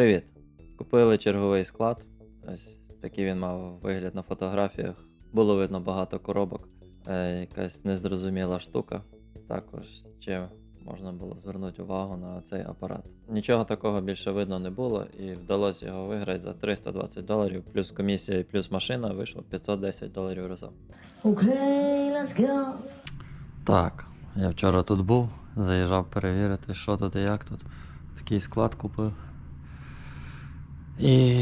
Привіт! Купили черговий склад. Ось такий він мав вигляд на фотографіях. Було видно багато коробок. Е, якась незрозуміла штука. Також ще можна було звернути увагу на цей апарат. Нічого такого більше видно не було, і вдалося його виграти за 320 доларів, плюс комісія і плюс машина вийшло 510 доларів разом. Okay, let's go. Так, я вчора тут був, заїжджав перевірити, що тут і як тут. Такий склад купив. І,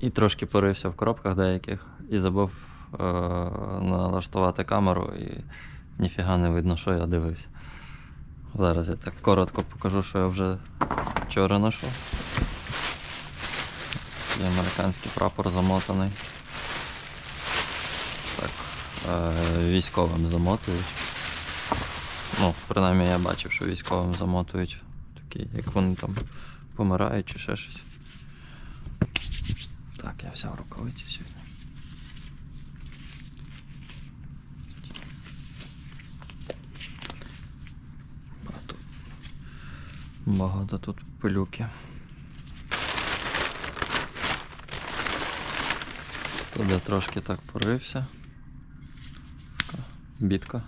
і трошки порився в коробках деяких і забув е, налаштувати камеру, і ніфіга не видно, що я дивився. Зараз я так коротко покажу, що я вже вчора знайшов. Такий американський прапор замотаний. Так, е, військовим замотують. Ну, принаймні я бачив, що військовим замотують такі, як вони там помирають чи ще щось. Так, я взяв рукавиці сьогодні. Багато, багато тут пилюки. Туди трошки так порився. Бітка.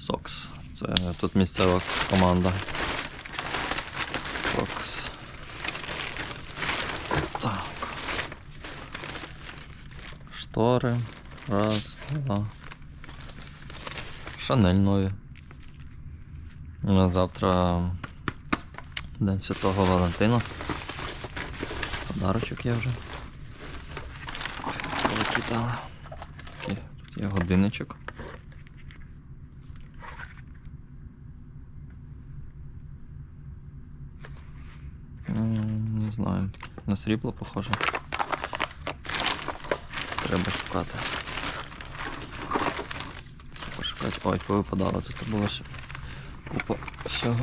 Сокс. Це тут місцева команда. Сокс. Так. Штори. Раз, два. Шанель нові. На завтра День Святого Валентина. Подарочок є вже. Викидали. Такий тут є годинничок. Не знаю, на срібло похоже. Треба шукати. Треба шукати. Ой, повипадало, тут було ще купа всього.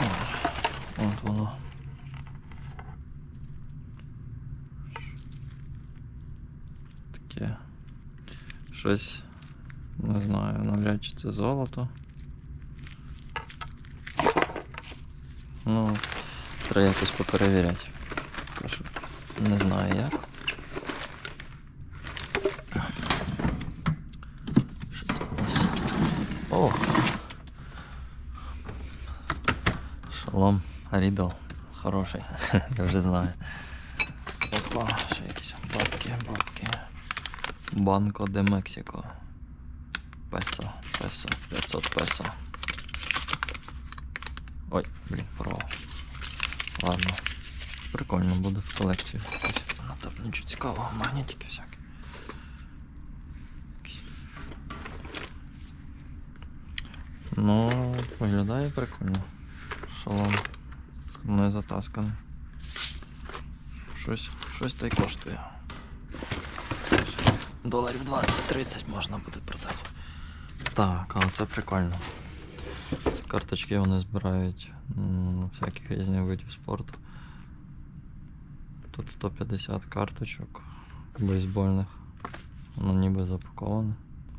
О, от воно. Таке. Щось. Не знаю, навряд чи це золото. Ну, треба якось поперевіряти. Не знаю як. Що тут у нас? О! Шалом Хороший. Я вже знаю. Опа, ще якісь бабки, бабки. Банко де Мексико. Песо, песо, 500 песо. Ой, блін, порвав. Ладно. Прикольно буде в колекцію. якось. Ну там нічого цікавого, магнітики всякі. Ну, виглядає прикольно. Шалом. Не затасканий. Щось, щось та й коштує. Доларів 20-30 можна буде продати. Так, але це прикольно. Ці карточки вони збирають м, всяких різних видів спорту. Тут 150 карточок бейсбольних. Воно ніби запаковане.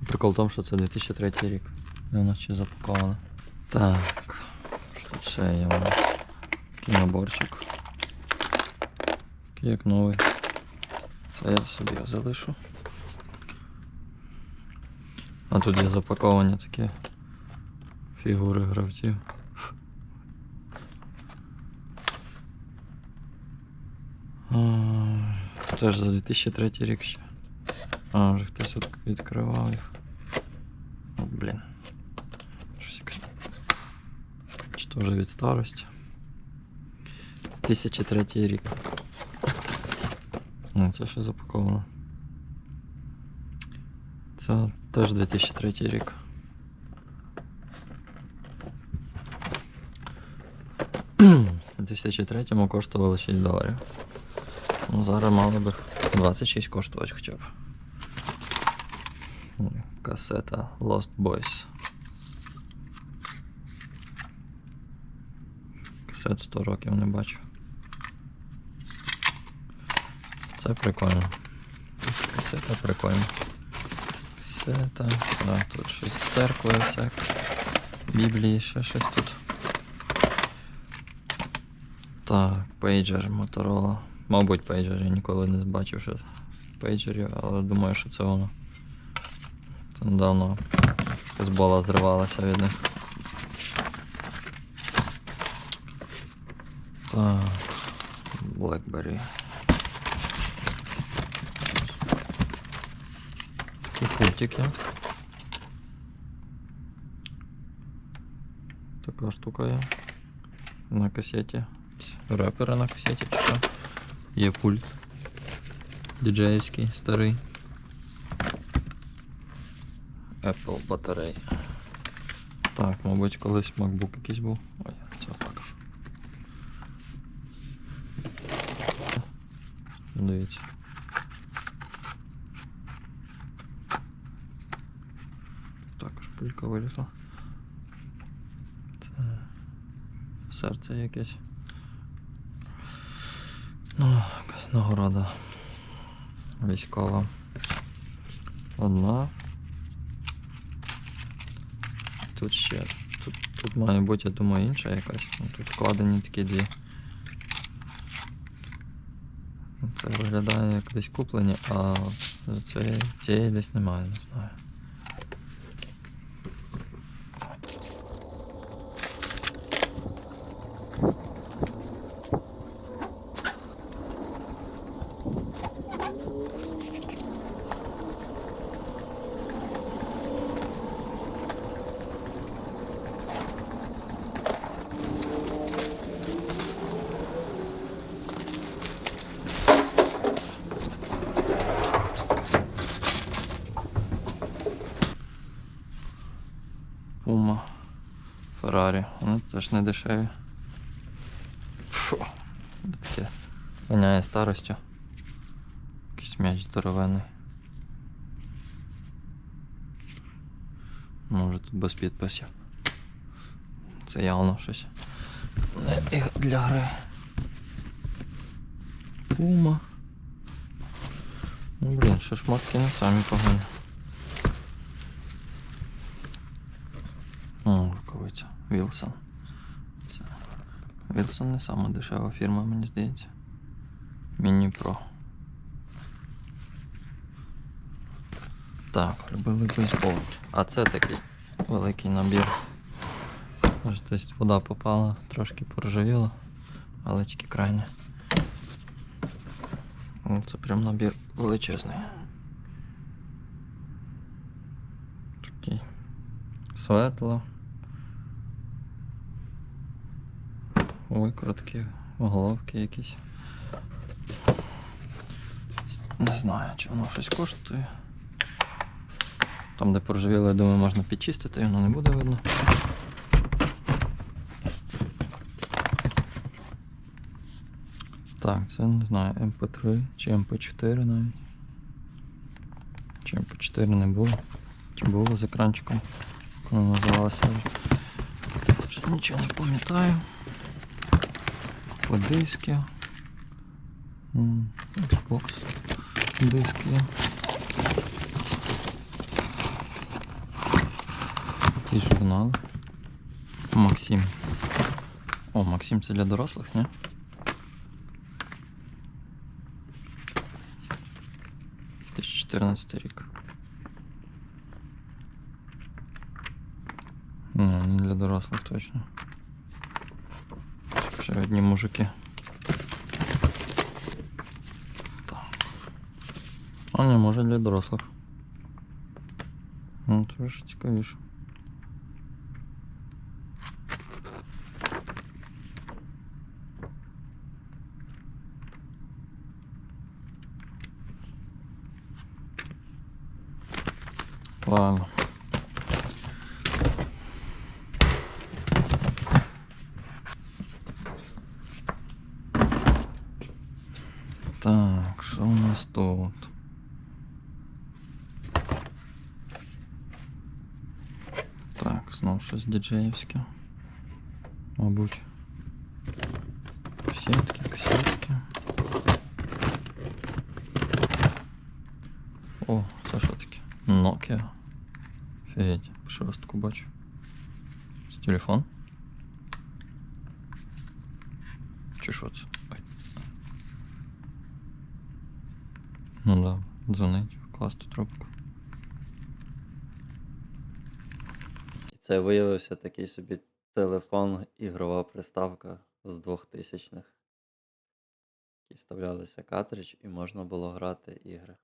Прикол в тому, що це 2003 рік. І воно ще запаковане. Так. Що ще є у нас? Наборчик. Такий як новий. Це я собі залишу. А тут є запаковані такі фігури гравців. Теж за 2003 рік ще. А, вже хтось відкривав їх. От, блін. Щось якось. Чи то вже від старості. 2003 рік. Ну, це ще запаковано. Це теж 2003 рік. У 2003 коштувало 6 доларів. Ну, зараз мали б 26 коштувати хоча б. Касета Lost Boys. Касет 100 років не бачу. Це прикольно. Касета прикольна. Касета. Да, тут щось з церкви всяке. Біблії, ще щось тут. Так, пейджер Motorola. Мабуть, пейджер. Я ніколи не бачив ще пейджерів, але думаю, що це воно. Це недавно футбола зривалася від них. Так. BlackBerry. Такі пультики. Така штука є. На касеті. Ц- Репери на касеті чи що. Пульт. Діджеївський, старий. Apple батарей. Так, мабуть, колись MacBook якийсь був. Ой, це так. Дивіться. Також вилізла. Це серце якесь. Ну, якась нагорода. Військова. Одна. Тут ще. Тут, тут має бути, я думаю, інша якась. Ну, Тут вкладені такі дві. Це виглядає як десь куплені, а цієї, цієї десь немає, не знаю. Пума, Феррарі. Вони теж не дешеві. Фу. Таке воняє старостю. Якийсь м'яч здоровенний. Може тут без підписів. Це явно щось. Не для гри. Пума. Ну блін, що шмотки не самі погані. О, Вілсон. Це. Вілсон не сама дешева фірма, мені здається. Міні Про. Так, любили бейсбол. А це такий великий набір. Ось десь вода попала, трошки поржавіла, але тільки крайне. Ну, Це прям набір величезний. Такий. Светло. Викрутки, головки якісь. Не знаю, чи воно щось коштує. Там, де поржавіло, я думаю, можна підчистити, воно не буде видно. Так, це не знаю, MP3 чи MP4 навіть. Чи MP4 не було. Чи було з екранчиком. Як воно називалося нічого не пам'ятаю. Диски. Xbox. Диски. Якісь журнали. Максим. О, Максим це для дорослих, ні? – 2014 рік. Ні, не для дорослих точно. Ще одні мужики. Так. А не, може для дорослих. Ну, це видишь. Так, знов щось діджеївське. Мабуть. Касетки, касетки. О, це що таке? Nokia. Офігеть, перший раз таку бачу. Це телефон. Чи чи що це? Ой. Ну да, дзвонить, класти трубку. Це виявився такий собі телефон, ігрова приставка з 2000-х. І вставлялися картридж, і можна було грати ігри.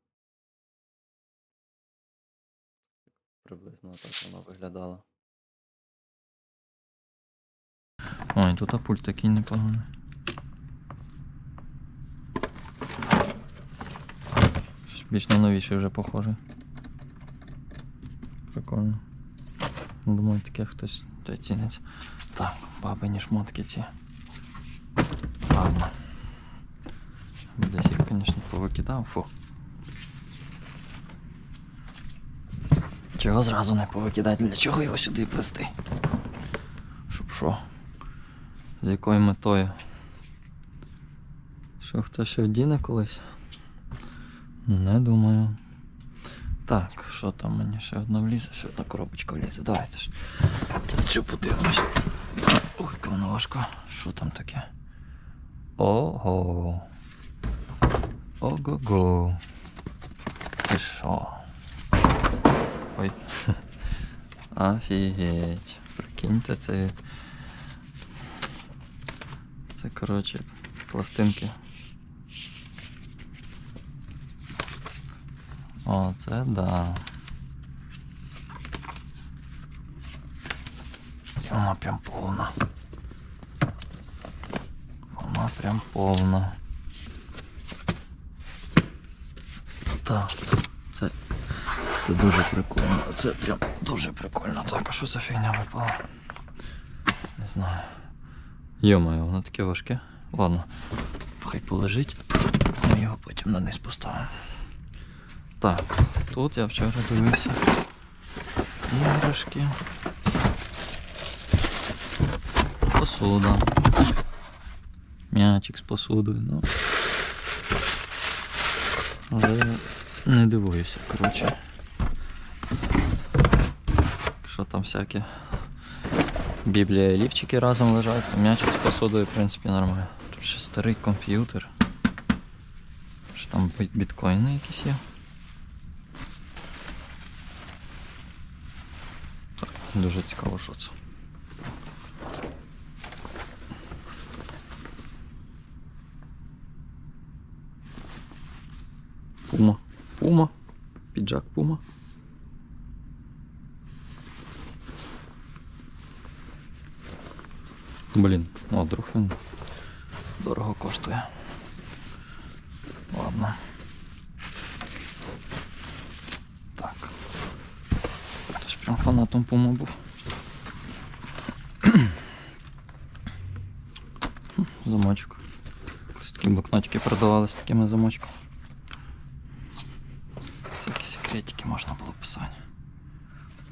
Приблизно так воно виглядало. Ой, тут а пульт такий непоганий. Більш на новіший вже похоже. Прикольно. Думаю, таке хтось той цінить. Так, бабині шмотки ці. Ладно. Десь їх, звісно, повикидав. Фу. Чого зразу не повикидати? Для чого його сюди вести? Щоб що? З якою метою? Що хтось ще вдіне колись? Не думаю. Так, що там мені ще одна влізе, ще одна коробочка влізе. Давайте ж. Цю подивимося. Ой, вона важка. Що там таке? Ого. Ого-го. Це що? Ой. Офігеть. Прикиньте, це. Це, коротше, пластинки. О, це да. Вона прям повна. Вона прям повна. Так, це. Це дуже прикольно. Це прям дуже прикольно. Так, а що за фігня випала? Не знаю. Йо-моє, воно таке важке. Ладно, хай полежить, ми його потім на низ поставимо. Так, тут я вчора дивився. Іграшки. Посуда. М'ячик з посудою, ну. Але не дивуюся, коротше. Що там всяке. Біблія лівчики разом лежать, м'ячик з посудою, в принципі, нормально. Тут ще старий комп'ютер. Що там біткоїни якісь є. Дуже цікаво, що це. Пума. Пума. Піджак пума. Блін, о, друг він дорого коштує. Ладно. фанатом Пума був. Хм, Замочок. Ось такі блокнотики продавали з такими замочками. Всякі секретики можна було писати.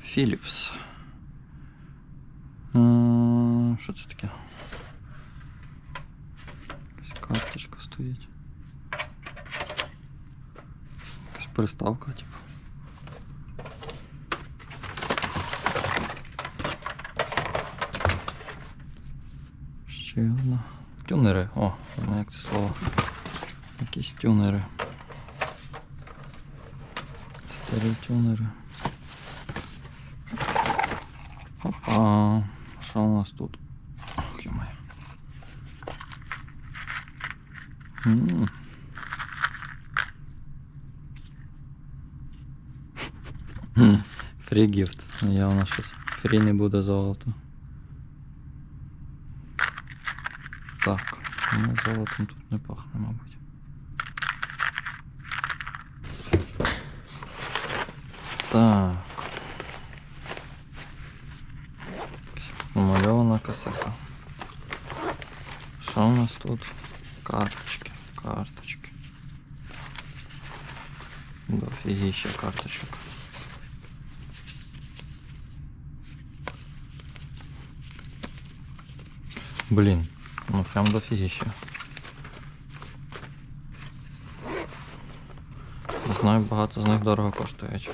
Philips. Е, Що це таке? Якась карточка стоїть. Якась приставка, типу. Ще одна. Тюнери. О, ну як це слово. Якісь тюнери. Старі тюнери. Опа. Що у нас тут? Ох, йомає. М. Хм, Фрі гіфт. Я у нас щось. Фрі не буде золото. Так, ну золотом тут не пахне, мабуть. Так. Якась Намальована касета. Що у нас тут? Карточки, карточки. Дофігіща карточок. Блін, Ну прям дофігіща. Знаю, багато з них дорого коштують.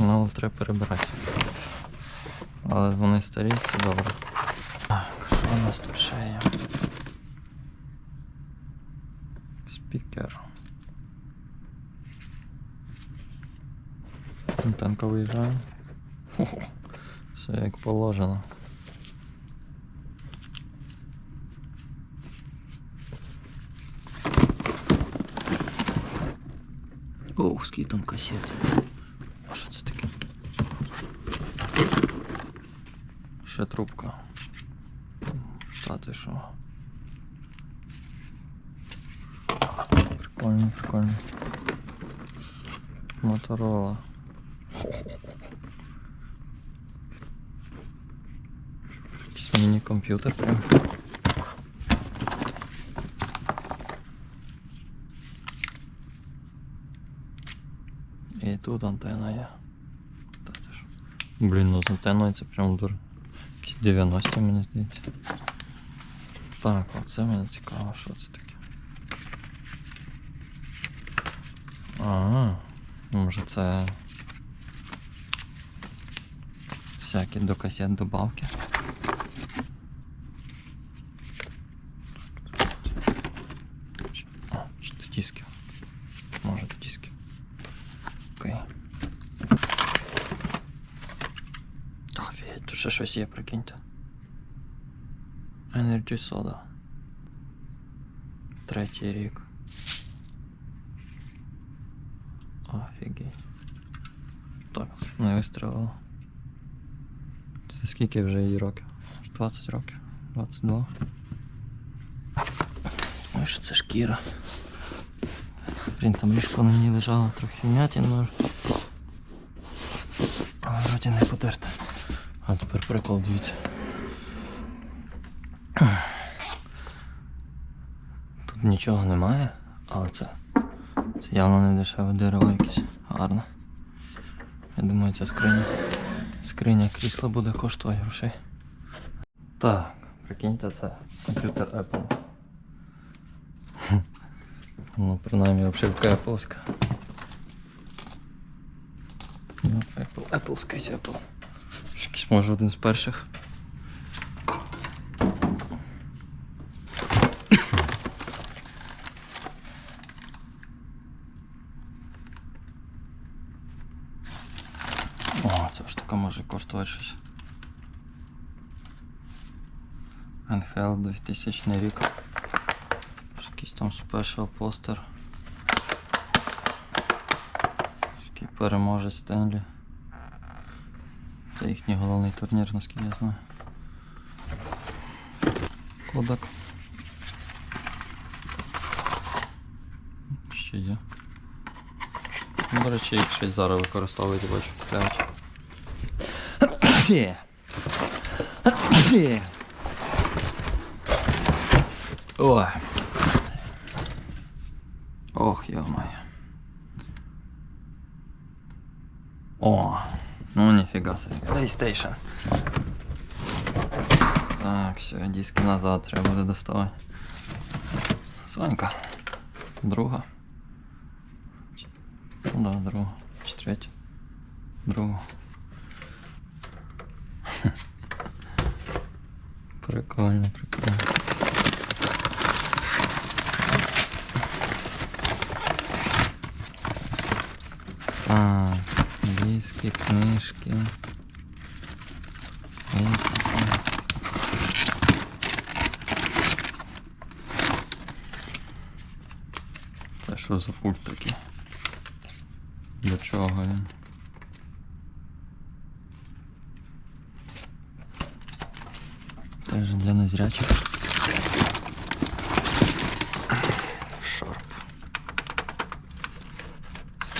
Ну, треба перебирати. Але вони старі, це добре. Так, що у нас тут ще є? Спікер. Антенка виїжджає. Все як положено. скільки там касет. А що це таке? Ще трубка. Та ти що? Прикольно, прикольно. Моторола. Якийсь міні-комп'ютер прям. Тут антенна є. Блін, ну з антенною це прям дур. Якісь 90 мені здається. Так, оце мені цікаво, що це таке. А, ну, може це. Всякі до касет добавки. Чи- А, чи це диски? Може диски. Окей. Офігеть, тут ще щось є, прикиньте. Energy Soda. Третій рік. Офігеть. Так, не вистрілило. Це скільки вже їй років? 20 років. 22. Ой, що це шкіра. Блін, там ліжко на ній лежало трохи вмятін, але... Але вроді не потерте. А тепер прикол, дивіться. Тут нічого немає, але це. Це явно не дешеве дерево якесь. Гарне. Я думаю, ця скриня. Скриня крісла буде коштувати грошей. Так, прикиньте, це комп'ютер Apple. Ну, принаймні обшивка Appleська. Ну, Apple, Apple, Apple. Може один з перших. О, ця штука може коштувати щось. NHL 2000 рік. Якийсь там спешл постер. Який переможець Стенлі. Це їхній головний турнір, наскільки я знаю. Кодак. Ще є. Ну, До речі, їх й зараз використовують, бачу, купляють. Ой. Ох, йо-моє. О, ну ніфіга собі. PlayStation. Так, все, диски назад треба буде доставати. Сонька. Друга. Чи- Ну да, друга. Чи третя. Друга. Прикольно, прикольно. Так, Книжки. Книжки. Це що за пульт такий? Для чого він? Теж для незрячих.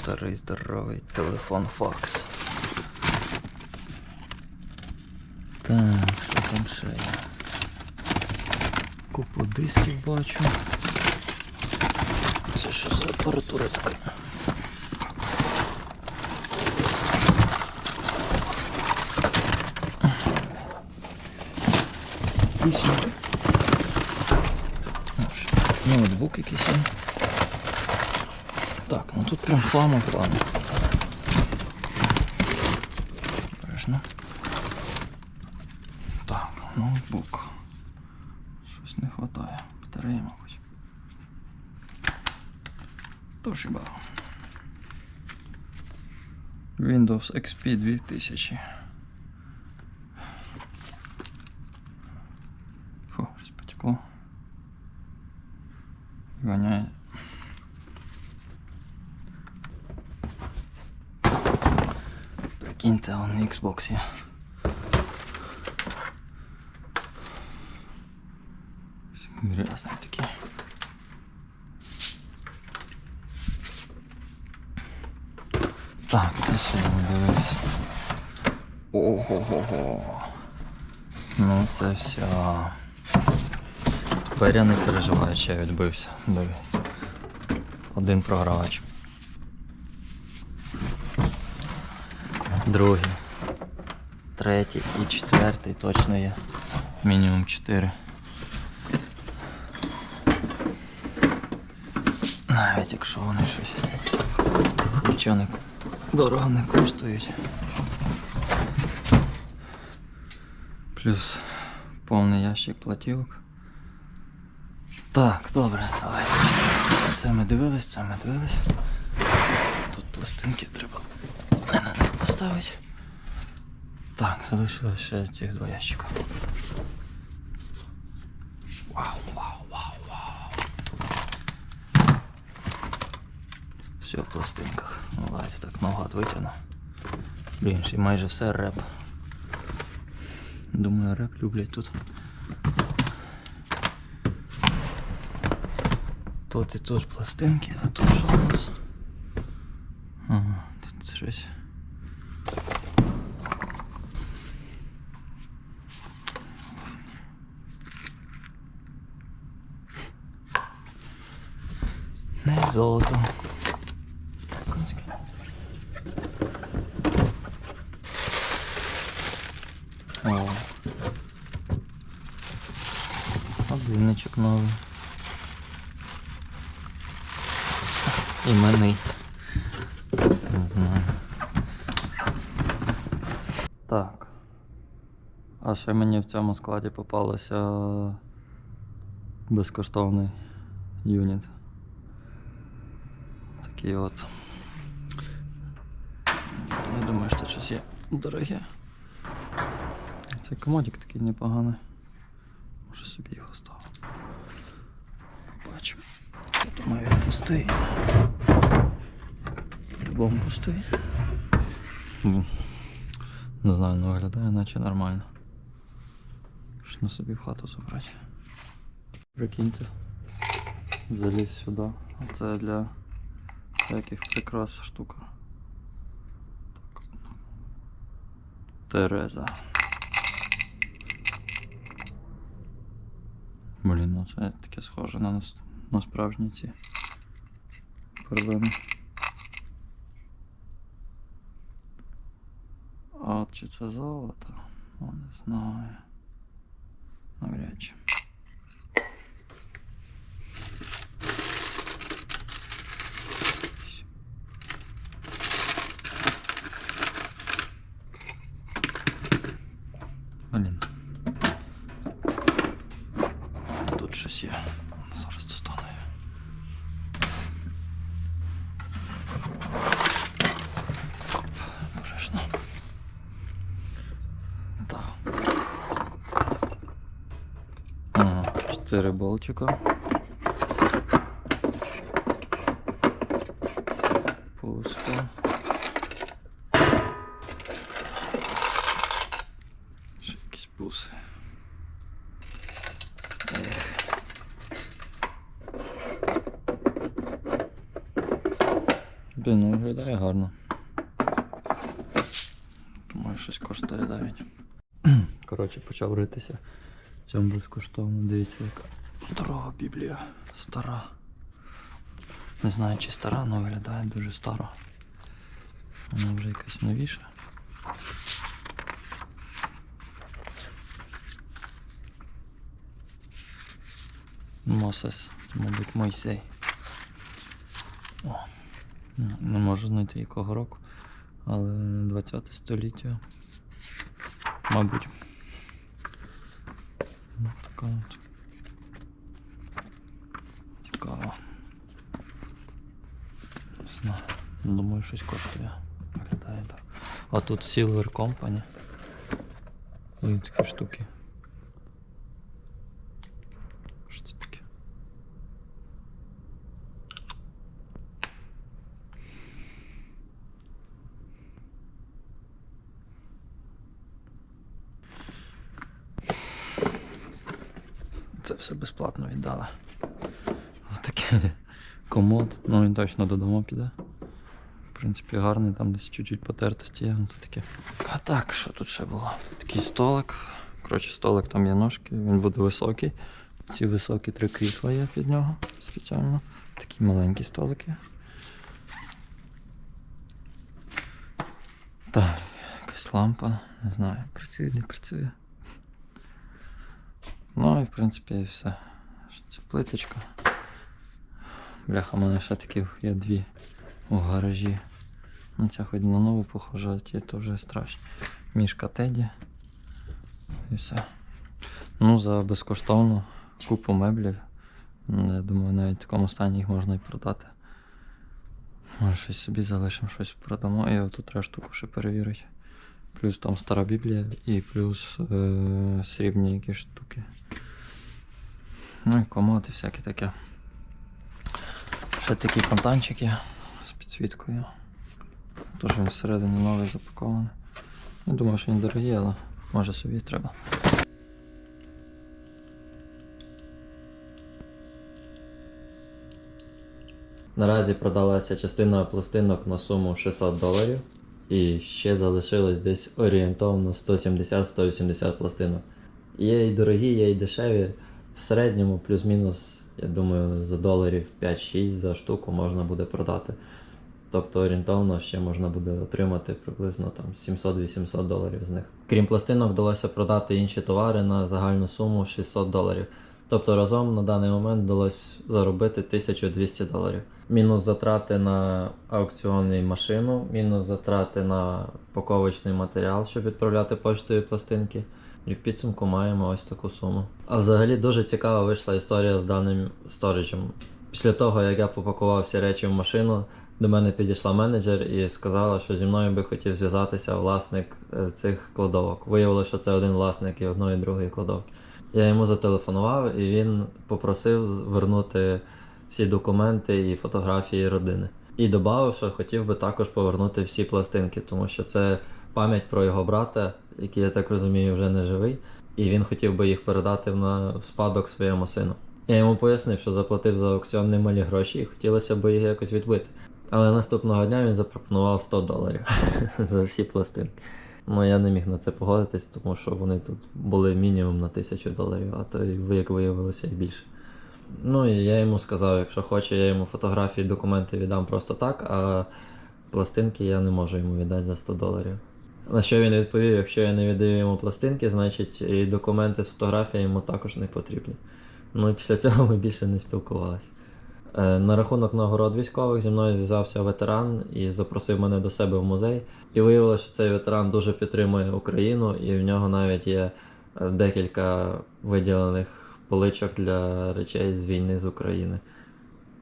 Старий здоровий телефон Фокс. Так, що там ще є? Купу дисків бачу. Це що за апаратура така? Тисяча. Ноутбук якийсь. Так, ну тут прям хлама хлама. Бережно. Так, ноутбук. Щось не вистачає. Батареї, мабуть. Тож і Windows XP 2000. Фу, щось потекло. Воняє. Прикиньте, он Xbox є. Грязний такий. Так, це ще не дивись. Ого-го-го. Ну це все. Тепер я не переживаю, що я відбився. Дивись. Один програвач. Другий. Третій і четвертий точно є. Мінімум чотири. Навіть якщо вони щось не дорого не коштують. Плюс повний ящик платівок. Так, добре, давайте. Це ми дивились, це ми дивились. Тут пластинки треба поставити. Так, залишилось ще цих два ящика. Вау, вау, вау, вау. Все в пластинках. Ну, давайте так наугад витягну. Блін, ще майже все реп. Думаю, реп люблять тут. Тут і тут пластинки, а тут що у нас? Ага, тут щось. Не золото. О. Годинничок новий. Іменний. Не знаю. Так. А ще мені в цьому складі попалося безкоштовний юніт. Такий от. Не думаю, що щось є дороге. Цей комодик такий непоганий. Може собі його ставити. Побачимо. Я думаю, він пустий. По-любому пустий. Не знаю, не виглядає, наче нормально. Можна собі в хату забрати. Прикиньте. Заліз сюди. Це для всяких прикрас штука. Так. Тереза. Блін, ну це таке схоже на, нас- на справжні ці перлини. А от чи це золото? Ну, не знаю. Навряд чи. Тут щось є. Зараз достану. Оп, обережно. Так. Ага, чотири болтика. Пусто. Ще якісь буси. Блін, ну виглядає гарно. Думаю, щось коштує навіть. Коротше, почав ритися. В цьому безкоштовно. Дивіться, яка здорова біблія. Стара. Не знаю, чи стара, але виглядає дуже старо. Вона вже якась новіша. Мосес, мабуть, Мойсей. О, не- не можу знайти якого року, але 20 століття. Мабуть. аккаунт. Цікаво. Знаю. Ну, думаю, щось коштує. Виглядає так. А тут Silver Company. І такі штуки. Ось такий комод. Ну він точно додому піде. В принципі, гарний, там десь чуть-чуть потертості є, ну це таке. А так, що тут ще було? Такий столик. Коротше, столик там є ножки, він буде високий. Ці високі три крісла є під нього спеціально. Такі маленькі столики. Так, якась лампа, не знаю, працює, не працює. Ну і в принципі все. Це плиточка. Бляха, в мене ще таких є дві у гаражі. Ну, ця хоч на нову похожа, ті то вже страшно. Мішка Теді. І все. Ну, за безкоштовно купу меблів. Ну, Я думаю, навіть в такому стані їх можна і продати. Може, щось собі залишимо, щось продамо. І отут треба ще перевірити. Плюс там стара біблія і плюс е- срібні якісь штуки. Ну і комод і всяке таке. Ще такий фонтанчик є з підсвіткою. Тож він всередині новий запакований. Я думаю, що він дорогий, але може собі треба. Наразі продалася частина пластинок на суму 600 доларів. І ще залишилось десь орієнтовно 170-180 пластинок. Є і дорогі, є і дешеві. В середньому плюс-мінус, я думаю, за доларів 5-6 за штуку можна буде продати. Тобто орієнтовно ще можна буде отримати приблизно там 700-800 доларів з них. Крім пластинок, вдалося продати інші товари на загальну суму 600 доларів. Тобто разом на даний момент вдалося заробити 1200 доларів. Мінус затрати на аукціонну машину, мінус затрати на паковочний матеріал, щоб відправляти поштою пластинки. І в підсумку маємо ось таку суму. А взагалі дуже цікава вийшла історія з даним сторічем. Після того, як я попакував всі речі в машину, до мене підійшла менеджер і сказала, що зі мною би хотів зв'язатися власник е, цих кладовок. Виявилося, що це один власник і одної і другої кладовки. Я йому зателефонував і він попросив з- вернути всі документи і фотографії родини. І додав, що хотів би також повернути всі пластинки, тому що це пам'ять про його брата, який, я так розумію, вже не живий, і він хотів би їх передати на в спадок своєму сину. Я йому пояснив, що заплатив за аукціон немалі гроші і хотілося б їх якось відбити. Але наступного дня він запропонував 100 доларів за всі пластинки. Ну я не міг на це погодитись, тому що вони тут були мінімум на тисячу доларів, а то як виявилося і більше. Ну і я йому сказав, якщо хоче, я йому фотографії, документи віддам просто так, а пластинки я не можу йому віддати за 100 доларів. На що він відповів, якщо я не віддаю йому пластинки, значить і документи з фотографіями йому також не потрібні. Ну і після цього ми більше не спілкувалися. Е, На рахунок нагород військових зі мною зв'язався ветеран і запросив мене до себе в музей. І виявилося, що цей ветеран дуже підтримує Україну, і в нього навіть є е, декілька виділених поличок для речей з війни з України.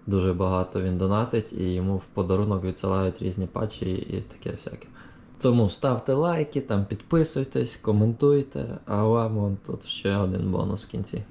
Дуже багато він донатить і йому в подарунок відсилають різні патчі і таке всяке. Тому ставте лайки, там підписуйтесь, коментуйте, а вам тут ще один бонус в кінці.